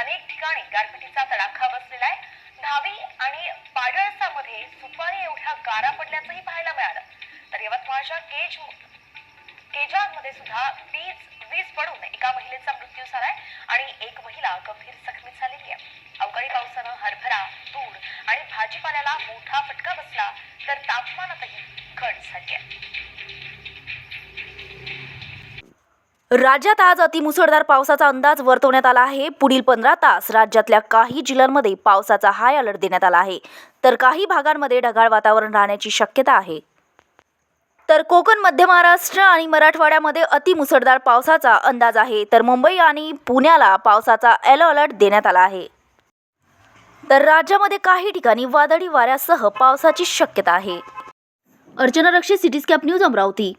अनेक ठिकाणी गारपिटीचा तडाखा बसलेला आहे. धावी आणि पाडळसामध्ये सुपारी एवढ्या गारा पडल्याचंही पाहायला मिळालं. तर यवतमाळच्या केज केजामध्ये सुद्धा वीज वीज पडून एका महिलेचा मृत्यू झालाय आणि एक महिला गंभीर जखमी झालेली आहे. अवकाळी पावसानं हरभरा तूर आणि भाजीपाल्याला मोठा फटका बसला तर तापमानातही घट झाली आहे. राज्यात आज अतिमुसळधार पावसाचा अंदाज वर्तवण्यात आला आहे. पुढील पंधरा तास राज्यातल्या काही जिल्ह्यांमध्ये पावसाचा हाय अलर्ट देण्यात आला आहे. तर काही भागांमध्ये ढगाळ वातावरण राहण्याची शक्यता आहे. तर कोकण मध्य महाराष्ट्र आणि मराठवाड्यामध्ये अतिमुसळधार पावसाचा अंदाज आहे. तर मुंबई आणि पुण्याला पावसाचा येलो अलर्ट देण्यात आला आहे. तर राज्यामध्ये काही ठिकाणी वादळी वाऱ्यासह पावसाची शक्यता आहे. अर्चना रक्षे सिटी स्कॅप न्यूज अमरावती.